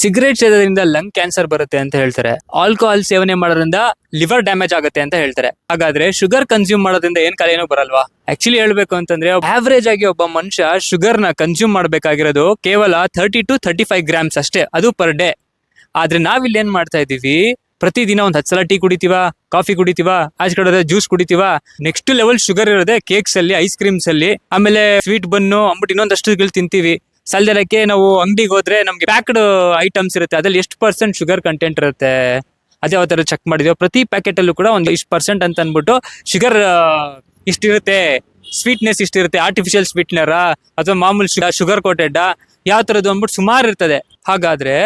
Cigarette ಸೇದೋದ್ರಿಂದ lung cancer ಬರುತ್ತೆ ಅಂತ ಹೇಳ್ತಾರೆ. ಆಲ್ಕೋಹಾಲ್ ಸೇವನೆ ಮಾಡೋದ್ರಿಂದ ಲಿವರ್ ಡ್ಯಾಮೇಜ್ ಆಗುತ್ತೆ ಅಂತ ಹೇಳ್ತಾರೆ. ಹಾಗಾದ್ರೆ ಶುಗರ್ ಕನ್ಸ್ಯೂಮ್ ಮಾಡೋದ್ರಿಂದ ಏನ್ ಕಾಲೇನೂ ಬರಲ್ವಾ? ಆಕ್ಚುಲಿ ಹೇಳ್ಬೇಕು ಅಂತಂದ್ರೆ ಆವರೇಜ್ ಆಗಿ ಒಬ್ಬ ಮನುಷ್ಯ ಶುಗರ್ನ ಕನ್ಸ್ಯೂಮ್ ಮಾಡಬೇಕಾಗಿರೋದು ಕೇವಲ thirty to thirty five grams ಅಷ್ಟೇ, ಅದು ಪರ್ ಡೇ ಆದ್ರೆ ನಾವಿಲ್ಲಿ ಏನ್ ಮಾಡ್ತಾ ಇದೀವಿ ಪ್ರತಿದಿನ ಒಂದ್ ಹತ್ತು ಸಲ ಟೀ ಕುಡಿತೀವ, ಕಾಫಿ ಕುಡಿತೀವ ಆಚೆ ಕಡೆ ಜ್ಯೂಸ್ ಕುಡಿತೀವ ನೆಕ್ಸ್ಟ್ ಲೆವೆಲ್ ಶುಗರ್ ಇರೋದೇ ಕೇಕ್ಸ್ ಅಲ್ಲಿ ಐಸ್ ಕ್ರೀಮ್ಸ್ ಅಲ್ಲಿ, ಆಮೇಲೆ ಸ್ವೀಟ್ ಬನ್ನು ಅಂಬಟ್ ಇನ್ನೊಂದಷ್ಟು ತಿಂತೀವಿ. ಸಲ್ದರಕ್ಕೆ ನಾವು ಅಂಗಡಿಗೆ ಹೋದ್ರೆ ನಮ್ಗೆ ಪ್ಯಾಕ್ಡ್ ಐಟಮ್ಸ್ ಇರುತ್ತೆ. ಅದ್ರಲ್ಲಿ ಎಷ್ಟು ಪರ್ಸೆಂಟ್ ಶುಗರ್ ಕಂಟೆಂಟ್ ಇರುತ್ತೆ? ಅದೇ ಯಾವ ತರ ಚೆಕ್ ಮಾಡಿದ್ವಿ ಪ್ರತಿ ಪ್ಯಾಕೆಟ್ ಅಲ್ಲೂ ಕೂಡ ಒಂದು ಇಷ್ಟು ಪರ್ಸೆಂಟ್ ಅಂತ ಅಂದ್ಬಿಟ್ಟು ಶುಗರ್ ಇಷ್ಟಿರುತ್ತೆ. ಸ್ವೀಟ್ನೆಸ್ ಇಷ್ಟಿರುತ್ತೆ. ಆರ್ಟಿಫಿಷಿಯಲ್ ಸ್ವೀಟ್ನರ ಅಥವಾ ಮಾಮೂಲಿ ಶುಗರ್ ಕೋಟೆಡ್ ಯಾವ ತರದ್ದು ಅಂದ್ಬಿಟ್ಟು ಸುಮಾರು ಇರ್ತದೆ. ಹಾಗಾದ್ರೆ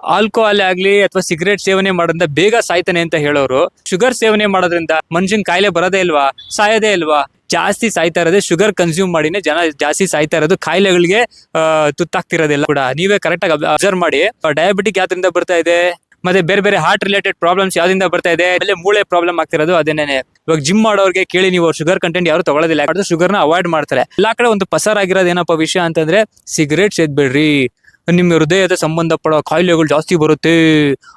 ಆಲ್ಕೋಹಾಲ್ ಆಗ್ಲಿ ಅಥವಾ ಸಿಗರೇಟ್ ಸೇವನೆ ಮಾಡೋದ್ರಿಂದ ಬೇಗ ಸಾಯ್ತಾನೆ ಅಂತ ಹೇಳೋರು. ಶುಗರ್ ಸೇವನೆ ಮಾಡೋದ್ರಿಂದ ಮನುಷ್ಯನ್ ಕಾಯಿಲೆ ಬರೋದೇ ಇಲ್ವಾ? ಸಾಯೋದೇ ಇಲ್ವಾ? ಜಾಸ್ತಿ ಸಾಯ್ತಾ ಇರೋದೇ ಶುಗರ್ ಕನ್ಸ್ಯೂಮ್ ಮಾಡಿನೇ ಜನ ಜಾಸ್ತಿ ಸಾಯ್ತಾ ಇರೋದು. ಕಾಯಿಲೆಗಳಿಗೆ ತುತ್ತಾಗ್ತಿರೋದಿಲ್ಲ ಕೂಡ. ನೀವೇ ಕರೆಕ್ಟ್ ಆಗಿ ಅಬ್ಸರ್ವ್ ಮಾಡಿ. ಡಯಾಬಿಟಿಕ್ ಯಾವ್ದ್ರಿಂದ ಬರ್ತಾ ಇದೆ? ಮತ್ತೆ ಬೇರೆ ಬೇರೆ ಹಾರ್ಟ್ ರಿಲೇಟೆಡ್ ಪ್ರಾಬ್ಲಮ್ಸ್ ಯಾವ್ದಿಂದ ಬರ್ತಾ ಇದೆ? ಅಲ್ಲಿ ಮೂಳೆ ಪ್ರಾಬ್ಲಮ್ ಆಗ್ತಿರೋದು ಅದೇನೇ ಇವಾಗ ಜಿಮ್ ಮಾಡೋರಿಗೆ ಕೇಳಿ ನೀವು ಶುಗರ್ ಕಂಟೆಂಟ್ ಯಾರು ತಗೊಳ್ಳೋದಿಲ್ಲ ಯಾಕಂದ್ರೆ ಶುಗರ್ನ ಅವಾಯ್ಡ್ ಮಾಡ್ತಾರೆ. ಎಲ್ಲಾ ಕಡೆ ಒಂದು ಪಸಾರ ಆಗಿರೋದು ಏನಪ್ಪ ವಿಷಯ ಅಂತಂದ್ರೆ ಸಿಗರೇಟ್ ಸೇದ್ಬೇಡ್ರಿ. ನಿಮ್ಮ ಹೃದಯದ ಸಂಬಂಧಪಡೋ ಕಾಯಿಲೆಗಳು ಜಾಸ್ತಿ ಬರುತ್ತೆ.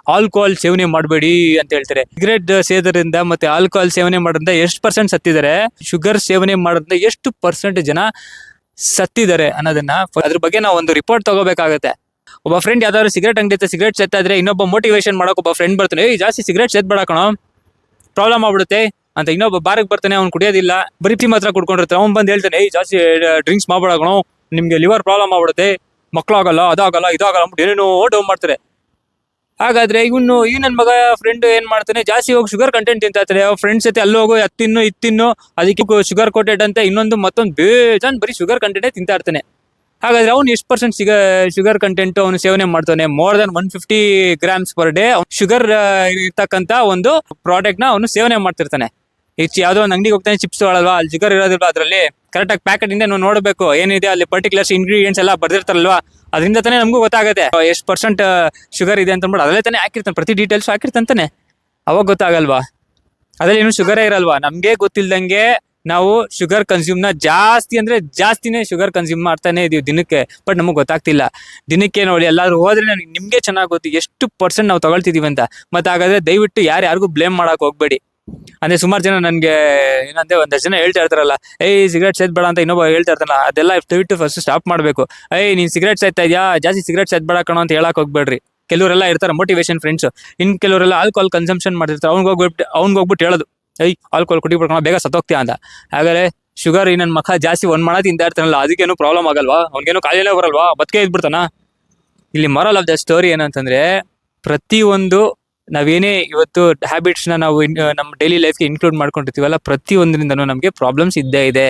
ಆಲ್ಕೋಹಾಲ್ ಸೇವನೆ ಮಾಡಬೇಡಿ ಅಂತ ಹೇಳ್ತಾರೆ. ಸಿಗರೇಟ್ ಸೇದರಿಂದ ಮತ್ತೆ ಆಲ್ಕೋಹಾಲ್ ಸೇವನೆ ಮಾಡೋದ್ರಿಂದ ಎಷ್ಟು ಪರ್ಸೆಂಟ್ ಸತ್ತಿದ್ದಾರೆ? ಶುಗರ್ ಸೇವನೆ ಮಾಡೋದ್ರಿಂದ ಎಷ್ಟು ಪರ್ಸೆಂಟ್ ಜನ ಸತ್ತಿದ್ದಾರೆ ಅನ್ನೋದನ್ನ ಅದ್ರ ಬಗ್ಗೆ ನಾವು ಒಂದು ರಿಪೋರ್ಟ್ ತಗೋಬೇಕಾಗತ್ತೆ. ಒಬ್ಬ ಫ್ರೆಂಡ್ ಯಾವ್ದಾದ್ರು ಸಿಗರೇಟ್ ಅಂಗಡಿ ಸಿಗರೇಟ್ ಸೇತಾ ಇದ್ರೆ ಇನ್ನೊಬ್ಬ ಮೋಟಿವೇಶನ್ ಮಾಡಕ್ಕೆ ಒಬ್ಬ ಫ್ರೆಂಡ್ ಬರ್ತಾನೆ ಏ ಜಾಸ್ತಿ ಸಿಗರೇಟ್ ಸೇದ್ಬೇಡ ಕಣೋ. ಪ್ರಾಬ್ಲಮ್ ಆಗ್ಬಿಡುತ್ತೆ. ಅಂತ ಇನ್ನೊಬ್ಬ ಬಾರಕ್ ಬರ್ತಾನೆ, ಅವ್ನು ಕುಡಿಯೋದಿಲ್ಲ. ಬರೀ ಮಾತ್ರ ಕುಡ್ಕೊಂಡಿರ್ತಾನೆ. ಅವ್ನು ಬಂದು ಹೇಳ್ತಾನೆ ಏ ಜಾಸ್ತಿ ಡ್ರಿಂಕ್ಸ್ ಮಾಡ್ಬೇಡ ಕಣೋ. ನಿಮ್ಗೆ ಲಿವರ್ ಪ್ರಾಬ್ಲಮ್ ಆಗ್ಬಿಡುತ್ತೆ. ಮಕ್ಕಳಾಗಲ್ಲ ಅದಾಗಲ್ಲ, ಇದಾಗಲ್ಲ ಅಂದ್ಬಿಟ್ಟು ಏನೇನೋ ಡೌನ್ ಮಾಡ್ತಾರೆ. ಹಾಗಾದ್ರೆ ಇವನು ಈ ನನ್ನ ಮಗ ಫ್ರೆಂಡ್ ಏನ್ ಮಾಡ್ತಾನೆ? ಜಾಸ್ತಿ ಹೋಗಿ ಶುಗರ್ ಕಂಟೆಂಟ್ ತಿಂತಾನೆ ಫ್ರೆಂಡ್ಸ್ ಜೊತೆ ಅಲ್ಲಿ ಹೋಗೋ ಅತ್ತಿನ್ನು ಇತ್ತಿನ್ನು ಅದಕ್ಕೆ ಶುಗರ್ ಕೋಟೆಡ್ ಅಂತ ಇನ್ನೊಂದು ಮತ್ತೊಂದು ಬೇಜಾನ್ ಬರೀ ಶುಗರ್ ಕಂಟೆಂಟೇ ತಿಂತಾ ಇರ್ತಾನೆ. ಹಾಗಾದ್ರೆ ಅವ್ನು ಎಷ್ಟು ಪರ್ಸೆಂಟ್ ಸಿಗ ಶುಗರ್ ಕಂಟೆಂಟ್ ಅವನು ಸೇವನೆ ಮಾಡ್ತಾನೆ? More than one fifty grams per day sugar ಇರ್ತಕ್ಕಂತ ಒಂದು ಪ್ರಾಡಕ್ಟ್ನ ಅವನು ಸೇವನೆ ಮಾಡ್ತಿರ್ತಾನೆ. ಹೆಚ್ಚು ಯಾವುದೋ ಒಂದು ಅಂಗಡಿಗೆ ಹೋಗ್ತಾನೆ ಚಿಪ್ಸ್ ತಗೊಳಲ್ವಾ? ಅಲ್ಲಿ ಶುಗರ್ ಇರೋದಿಲ್ವಾ ಅದರಲ್ಲಿ? ಕರೆಕ್ಟಾಗಿ ಪ್ಯಾಕೆಟಿಂದ ನಾವು ನೋಡಬೇಕು, ಏನಿದೆ, ಅಲ್ಲಿ ಪರ್ಟಿಕ್ಯುಲರ್ಸ್ ಇಂಗ್ರೀಡಿಯೆಂಟ್ಸ್ ಎಲ್ಲ ಬರ್ದಿರ್ತಾರಲ್ವಾ? ಅದರಿಂದ ತಾನೇ ನಮಗೂ ಗೊತ್ತಾಗುತ್ತೆ. ಎಷ್ಟು ಪರ್ಸೆಂಟ್ ಶುಗರ್ ಇದೆ ಅಂತ ಅಂದ್ಬಿಟ್ಟು ಅದರಲ್ಲೇ ತಾನೇ ಹಾಕಿರ್ತಾನೆ, ಪ್ರತಿ ಡೀಟೇಲ್ಸ್ ಹಾಕಿರ್ತಂತಾನೆ ಅವಾಗ ಗೊತ್ತಾಗಲ್ವಾ? ಅದರಲ್ಲಿ ಏನು ಶುಗರೇ ಇರಲ್ವಾ? ನಮಗೆ ಗೊತ್ತಿಲ್ದಂಗೆ ನಾವು ಶುಗರ್ ಕನ್ಸ್ಯೂಮ್ನ ಜಾಸ್ತಿ ಅಂದರೆ ಜಾಸ್ತಿನೇ ಶುಗರ್ ಕನ್ಸ್ಯೂಮ್ ಮಾಡ್ತಾನೆ ಇದೀವಿ ದಿನಕ್ಕೆ. ಬಟ್ ನಮಗೆ ಗೊತ್ತಾಗ್ತಿಲ್ಲ. ದಿನಕ್ಕೆ ನೋಡಿ ಎಲ್ಲರೂ ಹೋದ್ರೆ ನನಗೆ ನಿಮಗೆ ಚೆನ್ನಾಗಿ ಗೊತ್ತು, ಎಷ್ಟು ಪರ್ಸೆಂಟ್ ನಾವು ತಗೊಳ್ತಿದ್ದೀವಿ ಅಂತ. ಮತ್ತೆ ಹಾಗಾದರೆ ದಯವಿಟ್ಟು ಯಾರು ಯಾರಿಗೂ ಬ್ಲೇಮ್ ಮಾಡೋಕೆ ಹೋಗ್ಬೇಡಿ. ಅಂದ್ರೆ ಸುಮಾರು ಜನ ನನ್ಗೆ ಏನಂದ್ರೆ ಒಂದಷ್ಟು ಜನ ಹೇಳ್ತಾ ಇರ್ತಾರಲ್ಲ, ಏಯ್ ಸಿಗರೇಟ್ ಸೇದ್ಬೇಡ ಅಂತ ಇನ್ನೊಬ್ಬ ಹೇಳ್ತಾ ಇರ್ತಾನಲ್ಲ, ಅದೆಲ್ಲ ದಯವಿಟ್ಟು ಫಸ್ಟ್ ಸ್ಟಾಪ್ ಮಾಡ್ಬೇಕು. ಏಯ್, ನೀನ್ ಸಿಗರೇಟ್ ಸೇತಾ ಇದೆಯಾ? ಜಾಸ್ತಿ ಸಿಗರೇಟ್ ಸೇದ್ಬೇಡ ಕಣೋ ಅಂತ ಹೇಳಕ್ ಹೋಗ್ಬೇಡ್ರಿ. ಕೆಲವರೆಲ್ಲ ಇರ್ತಾರೆ ಮೋಟಿವೇಶನ್ ಫ್ರೆಂಡ್ಸ್ ಇನ್ ಕೆಲವರೆಲ್ಲ ಆಲ್ಕೋಹಾಲ್ ಕನ್ಸಂಪ್ಷನ್ ಮಾಡ್ತಿರ್ತಾರೆ, ಅವ್ನಿಗೆ ಹೋಗ್ಬಿಟ್ಟು ಅವ್ನಿಗೆ ಹೋಗ್ಬಿಟ್ಟು ಹೇಳೋದು, ಏಯ್ ಆಲ್ಕೋಹಾಲ್ ಕುಡಿಬಿಡ್ಕೊಂಡು ಬೇಗ ಸತ್ತೋಗ್ತೀಯ ಅಂತ. ಹಾಗಾದ್ರೆ ಶುಗರ್ ಈ ನನ್ನ ಮಖ ಜಾಸ್ತಿ ಒಂದ್ ಮಾಡ ತಿಂತಾ ಇರ್ತಾನಲ್ಲ, ಅದಕ್ಕೇನು ಪ್ರಾಬ್ಲಮ್ ಆಗಲ್ವಾ? ಅವ್ನಿಗೇನು ಕಾಯಿಲೆ ಬರಲ್ವಾ? ಬದುಕೇ ಇದ್ಬಿಡ್ತಾನ? ಇಲ್ಲಿ ಮರಲ್ ಆಫ್ ದ ಸ್ಟೋರಿ ಏನಂತಂದ್ರೆ, ಪ್ರತಿಯೊಂದು ನಾವೇನೇ ಇವತ್ತು ಹ್ಯಾಬಿಟ್ಸ್ನ ನಾವು ನಮ್ಮ ಡೈಲಿ ಲೈಫ್ಗೆ ಇನ್ಕ್ಲೂಡ್ ಮಾಡ್ಕೊಂಡಿರ್ತೀವಲ್ಲ ಪ್ರತಿಯೊಂದರಿಂದನೂ ನಮಗೆ ಪ್ರಾಬ್ಲಮ್ಸ್ ಇದ್ದೇ ಇದೆ.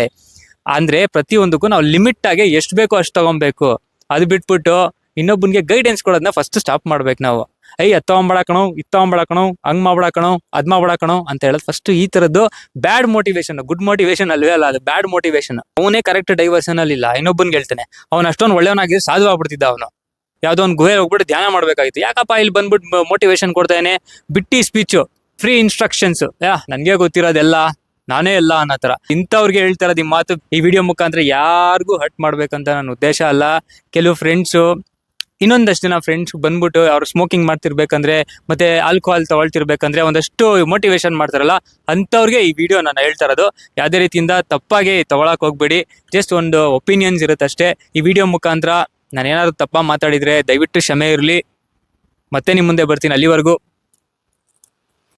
ಅಂದ್ರೆ ಪ್ರತಿಯೊಂದಕ್ಕೂ ನಾವು ಲಿಮಿಟ್ ಆಗಿ ಎಷ್ಟು ಬೇಕೋ ಅಷ್ಟು ತಗೊಬೇಕು. ಅದು ಬಿಟ್ಬಿಟ್ಟು ಇನ್ನೊಬ್ಬನಿಗೆ ಗೈಡೆನ್ಸ್ ಕೊಡೋದನ್ನ ಫಸ್ಟ್ ಸ್ಟಾಪ್ ಮಾಡ್ಬೇಕು ನಾವು. ಐ ಅದ್ ತಗೊಂಬಳಕಣೋ ಇದ್ ತಗೊಂಬಳಕಣೋ ಹಂಗ್ ಮಾಡ್ಬಿಡಕಣೋ ಅದ್ ಮಾಡ್ಬಿಡಕಣೋ ಅಂತ ಹೇಳೋದು ಫಸ್ಟ್ ಈ ತರದ್ದು ಬ್ಯಾಡ್ ಮೋಟಿವೇಶನ್ ಗುಡ್ ಮೋಟಿವೇಶನ್ ಅಲ್ವೇ ಅಲ್ಲ, ಅದು ಬ್ಯಾಡ್ ಮೋಟಿವೇಶನ್ ಅವನೇ ಕರೆಕ್ಟ್ ಡೈವರ್ಷನ್ ಅಲ್ಲಿ ಇಲ್ಲ ಇನ್ನೊಬ್ಬನ್ ಹೇಳ್ತಾನೆ ಅವ್ನು ಅಷ್ಟೊಂದು ಒಳ್ಳೆಯವನಾಗಿದ್ರೆ ಸಾಧು ಆಗ್ಬಿಡ್ತಿದ್ದ ಅವನು. ಯಾವ್ದೋ ಒಂದು ಗುಹೆ ಹೋಗ್ಬಿಟ್ಟು ಧ್ಯಾನ ಮಾಡಬೇಕಾಗಿತ್ತು. ಯಾಕಪ್ಪ ಇಲ್ಲಿ ಬಂದ್ಬಿಟ್ಟು ಮೋಟಿವೇಶನ್ ಕೊಡ್ತಾನೆ ಬಿಟ್ಟಿ ಸ್ಪೀಚು ಫ್ರೀ ಇನ್ಸ್ಟ್ರಕ್ಷನ್ಸ್ ಯಾ, ನನಗೆ ಗೊತ್ತಿರೋದೆಲ್ಲ ನಾನೇ ಎಲ್ಲ ಅನ್ನೋ ಥರ. ಇಂಥವ್ರಿಗೆ ಹೇಳ್ತಾ ಈ ಮಾತು ಈ ವಿಡಿಯೋ ಮುಖಾಂತರ ಯಾರಿಗೂ ಹರ್ಟ್ ಮಾಡ್ಬೇಕಂತ ನನ್ನ ಉದ್ದೇಶ ಅಲ್ಲ. ಕೆಲವು ಫ್ರೆಂಡ್ಸು ಇನ್ನೊಂದಷ್ಟು ಜನ ಫ್ರೆಂಡ್ಸ್ ಬಂದ್ಬಿಟ್ಟು ಅವ್ರು ಸ್ಮೋಕಿಂಗ್ ಮಾಡ್ತಿರ್ಬೇಕಂದ್ರೆ, ಮತ್ತೆ ಆಲ್ಕೋಹಾಲ್ ತಗೊಳ್ತಿರ್ಬೇಕಂದ್ರೆ ಒಂದಷ್ಟು ಮೋಟಿವೇಶನ್ ಮಾಡ್ತಾರಲ್ಲ, ಅಂಥವ್ರಿಗೆ ಈ ವಿಡಿಯೋ ನಾನು ಹೇಳ್ತಾ ಇರೋದು. ಯಾವುದೇ ರೀತಿಯಿಂದ ತಪ್ಪಾಗಿ ತಗೊಳಕ್ ಹೋಗ್ಬೇಡಿ. ಜಸ್ಟ್ ಒಂದು ಒಪಿನಿಯನ್ಸ್ ಇರುತ್ತೆ ಅಷ್ಟೇ ಈ ವಿಡಿಯೋ ಮುಖಾಂತರ ನಾನು ತಪ್ಪಾ ತಪ್ಪ ಮಾತಾಡಿದ್ರೆ ದಯವಿಟ್ಟು ಕ್ಷಮೆ ಇರಲಿ. ಮತ್ತೆ ನಿಮ್ಮ ಮುಂದೆ ಬರ್ತೀನಿ ಅಲ್ಲಿವರೆಗೂ.